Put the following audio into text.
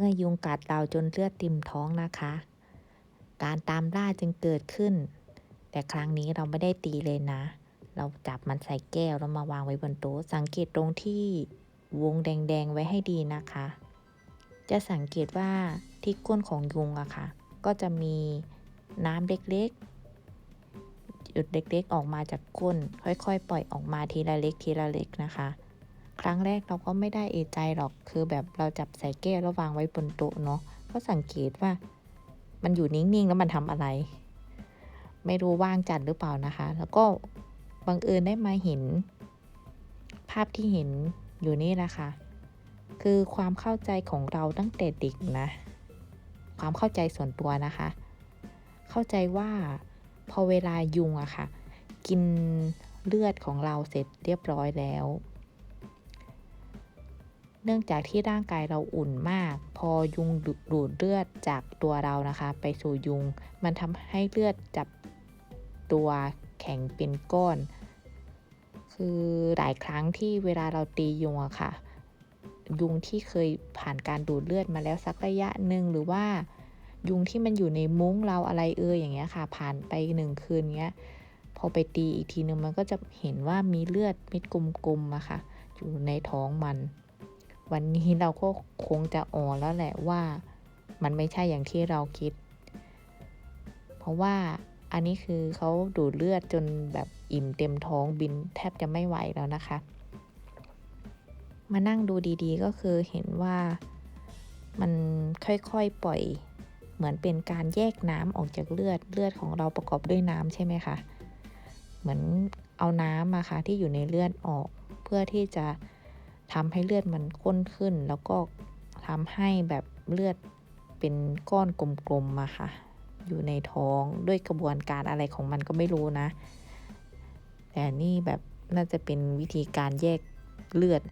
เมื่อยุงกัดเราจนเลือดติ่มท้องนะคะ การตามล่าจึงเกิดขึ้น แต่ครั้งนี้เราไม่ได้ตีเลยนะ เราจับมันใส่แก้วแล้วมาวางไว้บนโต๊ะสังเกตตรงที่วงแดงๆไว้ให้ดีนะคะ จะสังเกตว่าที่ก้นของยุงอะค่ะ ก็จะมีน้ำเล็กๆหยุดเล็กๆออกมาจากก้น ค่อยๆ ปล่อยออกมาทีละเล็กทีละเล็กนะคะ ครั้งแรกเราก็ไม่ได้เอใจหรอก คือแบบเราจับใส่แก้วแล้ววางไว้บนโต๊ะเนาะ ก็สังเกตว่า มันอยู่นิ่งๆ แล้วมันทำอะไร ไม่รู้ว่างจัดหรือเปล่านะคะ แล้วก็บังเอิญได้มาเห็น ภาพที่เห็นอยู่นี่แหละคะ คือความเข้าใจของเราตั้งแต่เด็กนะ ความเข้าใจส่วนตัวนะคะ เข้าใจว่าพอเวลายุงอะค่ะ กินเลือดของเราเสร็จเรียบร้อยแล้ว เนื่องจากที่ร่างกายเราอุ่นมาก พอยุงดูดเลือดจากตัวเรานะคะ ไปสู่ยุง มันทำให้เลือดจับตัวแข็งเป็นก้อน คือหลายครั้งที่เวลาเราตียุงอะค่ะ ยุงที่เคยผ่านการดูดเลือดมาแล้วสักระยะหนึ่งหรือว่ายุงที่มันอยู่ในมุ้งเราอะไรเอ่ยอย่างเงี้ยค่ะ ผ่านไปหนึ่งคืนเงี้ยพอไปตีอีกทีนึงมันก็จะเห็นว่ามีเลือดเม็ดกลมๆอะค่ะ อยู่ในท้องมัน วันนี้เราก็คงจะอ่อนแล้วแหละว่ามันไม่ใช่อย่างที่เราคิด เพราะว่าอันนี้คือเขาดูดเลือดจนแบบอิ่มเต็มท้องบินแทบจะไม่ไหวแล้วนะคะ มานั่งดูดีๆก็คือเห็นว่ามันค่อยๆปล่อยเหมือนเป็นการแยกน้ำออกจากเลือดเลือดของเราประกอบด้วยน้ำใช่ไหมคะ เหมือนเอาน้ำอะค่ะที่อยู่ในเลือดออก เพื่อที่จะ ทำให้เลือดมันข้นขึ้น แล้วก็ทำให้แบบเลือดเป็นก้อนกลมๆมาค่ะ อยู่ในท้องด้วยกระบวนการอะไรของมันก็ไม่รู้นะ แต่นี่แบบน่าจะเป็นวิธีการแยกเลือด